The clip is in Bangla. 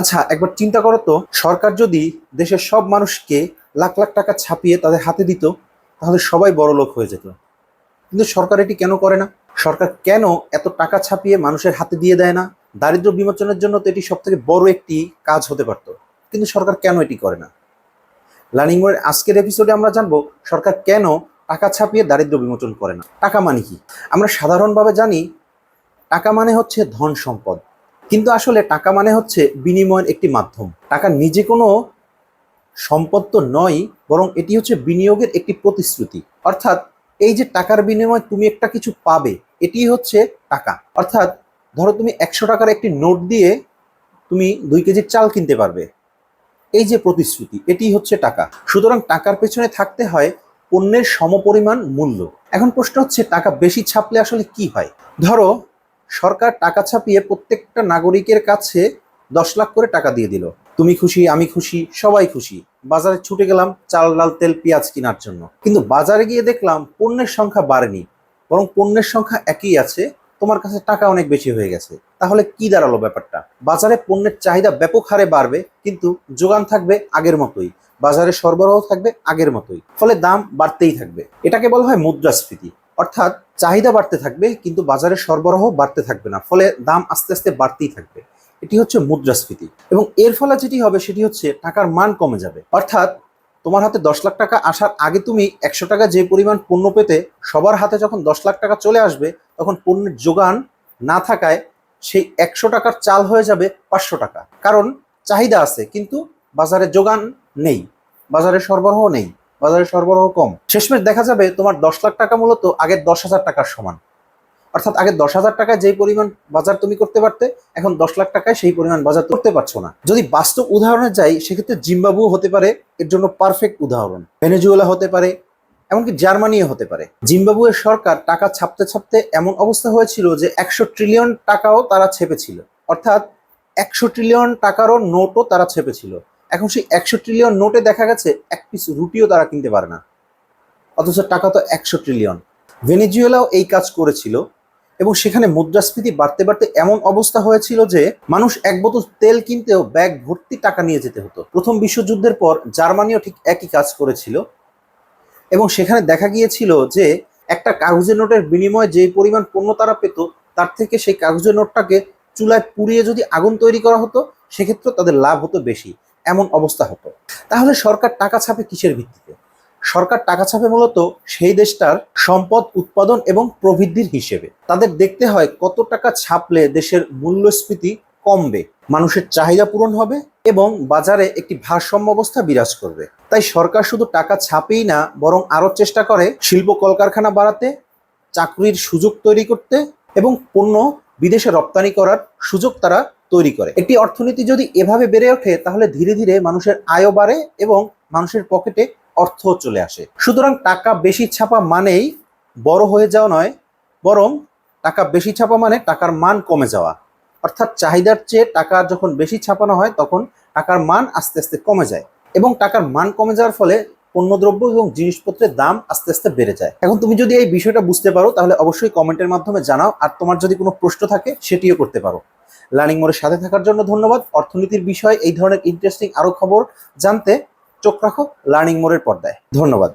আচ্ছা একবার চিন্তা করো তো, সরকার যদি দেশের সব মানুষকে লাখ লাখ টাকা ছাপিয়ে তাদের হাতে দিত, তাহলে সবাই বড় লোক হয়ে যেত। কিন্তু সরকার এটি কেন করে না? সরকার কেন এত টাকা ছাপিয়ে মানুষের হাতে দিয়ে দেয় না? দারিদ্র বিমোচনের জন্য তো এটি সব থেকে বড় একটি কাজ হতে পারত। কিন্তু সরকার কেন এটি করে না? লার্নিং মোড়ের আজকের এপিসোডে আমরা জানব, সরকার কেন টাকা ছাপিয়ে দারিদ্র বিমোচন করে না? টাকা মানে কি? আমরা সাধারণভাবে জানি, টাকা মানে হচ্ছে ধন সম্পদ। কিন্তু আসলে টাকা মানে হচ্ছে বিনিময়ের একটি মাধ্যম। টাকা নিজে কোনো সম্পদ তো নয়, বরং এটি হচ্ছে বিনিয়োগের একটি প্রতিশ্রুতি। অর্থাৎ এই যে টাকার বিনিময়ে তুমি একটা কিছু পাবে এটি হচ্ছে টাকা। অর্থাৎ ধরো তুমি একশো টাকার একটি নোট দিয়ে তুমি দুই কেজির চাল কিনতে পারবে। এই যে প্রতিশ্রুতি, এটি হচ্ছে টাকা। সুতরাং টাকার পেছনে থাকতে হয় পণ্যের সমপরিমাণ মূল্য। এখন প্রশ্ন হচ্ছে, টাকা বেশি ছাপলে আসলে কি হয়? ধরো সরকার টাকা ছাপিয়ে প্রত্যেকটা নাগরিকের কাছে দশ লাখ করে টাকা দিয়ে দিল। তুমি খুশি, আমি খুশি, সবাই খুশি। বাজারে ছুটে গেলাম, চাল, ডাল, তেল, পেঁয়াজ কেনার জন্য। কিন্তু বাজারে গিয়ে দেখলাম পণ্যের সংখ্যা বাড়েনি, বরং পণ্যের সংখ্যা একই আছে, তোমার কাছে টাকা অনেক বেশি হয়ে গেছে। তাহলে কি দাঁড়াল ব্যাপারটা? বাজারে পণ্যের চাহিদা ব্যাপক হারে বাড়বে, কিন্তু যোগান থাকবে আগের মতোই। বাজারে সরবরাহ থাকবে আগের মতোই, ফলে দাম বাড়তেই থাকবে। এটাকে বলা হয় মুদ্রাস্ফীতি। অর্থাৎ চাহিদা বাড়তে থাকবে, কিন্তু বাজারে সরবরাহ বাড়তে থাকবে না, ফলে দাম আস্তে আস্তে বাড়তেই থাকবে। এটি হচ্ছে মুদ্রাস্ফীতি। এবং এর ফলে যেটি হবে সেটি হচ্ছে টাকার মান কমে যাবে। অর্থাৎ তোমার হাতে দশ লাখ টাকা আসার আগে তুমি একশো টাকা যে পরিমাণ পণ্য পেতে সবার হাতে যখন দশ লাখ টাকা চলে আসবে, তখন পণ্যের যোগান না থাকায় সেই একশো টাকার চাল হয়ে যাবে পাঁচশো টাকা। কারণ চাহিদা আছে, কিন্তু বাজারে যোগান নেই, বাজারে সরবরাহ নেই। বাজারে সরবরাহ কম। শেষমেশ দেখা যাবে তোমার দশ লাখ টাকা মূলত আগের দশ হাজার টাকার সমান। অর্থাৎ আগে দশ হাজার টাকায় যেই পরিমাণ বাজার তুমি করতে পারতে, এখন দশ লাখ টাকায় সেই পরিমাণ বাজার করতে পারছ না। যদি বাস্তব উদাহরণে যাই, সেক্ষেত্রে জিম্বাবু হতে পারে, এর জন্য পারফেক্ট উদাহরণ। ভেনেজুয়েলা হতে পারে, এমনকি জার্মানিও হতে পারে। জিম্বাবুয়ের সরকার টাকা ছাপতে ছাপতে এমন অবস্থা হয়েছিল যে একশো ট্রিলিয়ন টাকাও তারা ছেপেছিল। অর্থাৎ একশো ট্রিলিয়ন টাকারও নোটও তারা ছেপেছিল। এখন সেই একশো ট্রিলিয়ন নোটে দেখা গেছে, এক পিস রুটিও তারা কিনতে পারে না। অথচ টাকা তো একশো ট্রিলিয়ন ভেনেজুয়েলাও এই কাজ করেছিল এবং সেখানে মুদ্রাস্ফীতি বাড়তে বাড়তে এমন অবস্থা হয়েছিল যে মানুষ এক বোতল তেল কিনতেও ব্যাগ ভর্তি টাকা নিয়ে যেতে হতো। প্রথম বিশ্বযুদ্ধের পর জার্মানিও ঠিক একই কাজ করেছিল এবং সেখানে দেখা গিয়েছিল যে একটা কাগজের নোটের বিনিময়ে যে পরিমাণ পণ্য তারা পেত, তার থেকে সেই কাগজের নোটটাকে চুলায় পুড়িয়ে যদি আগুন তৈরি করা হতো, সেক্ষেত্রে তাদের লাভ হতো বেশি। এমন অবস্থা হতো। তাহলে সরকার টাকা ছাপে কিসের ভিত্তিতে? সরকার টাকা ছাপে মূলত সেই দেশটার সম্পদ, উৎপাদন এবং প্রবৃদ্ধির হিসেবে। তাদের দেখতে হয় কত টাকা ছাপলে দেশের মূল্যস্ফীতি কমবে, মানুষের চাহিদা পূরণ হবে এবং বাজারে একটি ভারসাম্য অবস্থা বিরাজ করবে। তাই সরকার শুধু টাকা ছাপেই না, বরং আরও চেষ্টা করে শিল্প কলকারখানা বাড়াতে, চাকরির সুযোগ তৈরি করতে এবং পণ্য বিদেশে রপ্তানি করার সুযোগ তারা তৈরি করে। একটি অর্থনীতি যদি এভাবে বেড়ে ওঠে, তাহলে ধীরে ধীরে মানুষের আয়ও বাড়ে এবং মানুষের পকেটে অর্থ চলে আসে। সুতরাং টাকা বেশি ছাপা মানেই বড় হয়ে যাওয়া নয়, বরং টাকা বেশি ছাপা মানে টাকার মান কমে যাওয়া। অর্থাৎ চাহিদার চেয়ে টাকা যখন বেশি ছাপানো হয়, তখন টাকার মান আস্তে আস্তে কমে যায় এবং টাকার মান কমে যাওয়ার ফলে পণ্যদ্রব্য এবং জিনিসপত্রের দাম আস্তে আস্তে বেড়ে যায়। এখন তুমি যদি এই বিষয়টা বুঝতে পারো, তাহলে অবশ্যই কমেন্টের মাধ্যমে জানাও। আর তোমার যদি কোনো প্রশ্ন থাকে, সেটিও করতে পারো। লার্নিং মোড়ের সাথে থাকার জন্য ধন্যবাদ। অর্থনীতির বিষয়ে এই ধরনের ইন্টারেস্টিং আরও খবর জানতে চোখ রাখো লার্নিং মোড়ের পর্দায়। ধন্যবাদ।